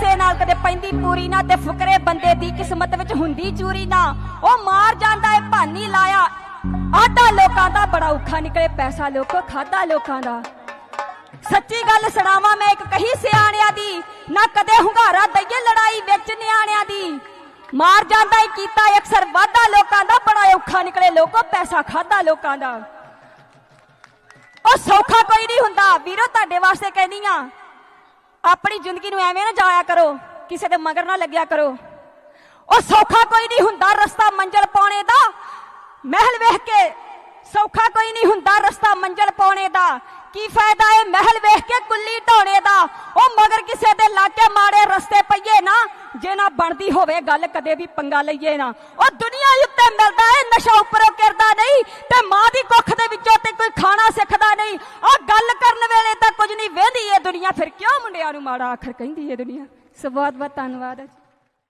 ਕਿਸੇ ਨਾਲ ਕਦੇ ਪੈਂਦੀ ਪੂਰੀ ਨਾ ਤੇ ਫੁਕਰੇ ਬੰਦੇ ਦੀ ਕਿਸਮਤ ਵਿੱਚ ਹੁੰਦੀ ਚੂਰੀ ਨਾ। ਉਹ ਮਾਰ ਜਾਂਦਾ ਏ, ਭਾਨੀ ਲਾਇਆ। ਆਟਾ ਲੋਕਾਂ ਦਾ ਬੜਾ ਔਖਾ ਨਿਕਲੇ, ਪੈਸਾ ਲੋਕੋ ਖਾਦਾ ਲੋਕਾਂ ਦਾ। ਸੱਚੀ ਗੱਲ ਸੁਣਾਵਾਂ ਮੈਂ ਇੱਕ ਕਹੀ ਸਿਆਣਿਆਂ ਦੀ, ਨਾ ਕਦੇ ਹੁੰਗਾਰਾ ਦਈਏ ਲੜਾਈ ਵਿੱਚ ਨਿਆਣਿਆਂ ਦੀ। ਮਾਰ ਜਾਂਦਾ ਈ ਕੀਤਾ ਅਕਸਰ ਵਾਦਾ ਲੋਕਾਂ ਦਾ, ਬੜਾ ਔਖਾ ਨਿਕਲੇ ਲੋਕੋ, ਪੈਸਾ ਖਾਦਾ ਲੋਕਾਂ ਦਾ। ਉਹ ਸੌਖਾ ਕੋਈ ਨਹੀਂ ਹੁੰਦਾ। ਵੀਰੋ, ਤੁਹਾਡੇ ਵਾਸਤੇ ਕਹਿੰਦੀ ਆ ਆਪਣੀ ਜ਼ਿੰਦਗੀ ਨੂੰ ਐਵੇਂ ਨਾ ਜਾਇਆ ਕਰੋ, ਕਿਸੇ ਦੇ ਮਗਰ ਨਾ ਲੱਗਿਆ ਕਰੋ। ਉਹ ਸੌਖਾ ਕੋਈ ਨਹੀਂ ਹੁੰਦਾ ਰਸਤਾ ਮੰਜ਼ਲ ਪਾਉਣੇ ਦਾ। ਮਹਿਲ ਵੇਖ ਕੇ ਸੌਖਾ ਕੋਈ ਨਹੀਂ ਹੁੰਦਾ ਰਸਤਾ ਮੰਜ਼ਲ ਪਾਉਣੇ ਦਾ। ਕੀ ਫਾਇਦਾ ਏ ਮਹਿਲ ਵੇਖ ਕੇ ਕੁੱਲੀ ਢਾਉਣੇ ਦਾ? ਉਹ ਮਗਰ ਕਿਸੇ ਦੇ ਲਾਕੇ ਮਾੜੇ ਰਸਤੇ ਪਈਏ ਨਾ, ਜੇ ਨਾ ਬਣਦੀ ਹੋਵੇ ਗੱਲ ਕਦੇ ਵੀ ਪੰਗਾ ਲਈਏ ਨਾ। ਉਹ ਦੁਨੀਆ ਉੱਤੇ ਮਿਲਦਾ ਏ ਨਸ਼ਾ ਉੱਪਰੋਂ ਕਰਦਾ ਨਹੀਂ, ਤੇ ਮਾਂ ਦੀ ਕੁੱਖ ਦੇ ਵਿੱਚੋਂ ਤੇ ਕੋਈ ਖਾਣਾ ਸਿੱਖ ਨਹੀਂ ਆ ਗੱਲ ਕਰਨ ਵੇਲੇ ਤਾਂ ਕੁਝ ਨਹੀਂ ਵੇਂਦੀ ਏ ਦੁਨੀਆ ਫਿਰ ਕਿਉਂ ਮੁੰਡਿਆਂ ਨੂੰ ਮਾੜਾ ਆਖਰ ਕਹਿੰਦੀ ਹੈ ਦੁਨੀਆ। ਸੋ ਬਹੁਤ ਬਹੁਤ ਧੰਨਵਾਦ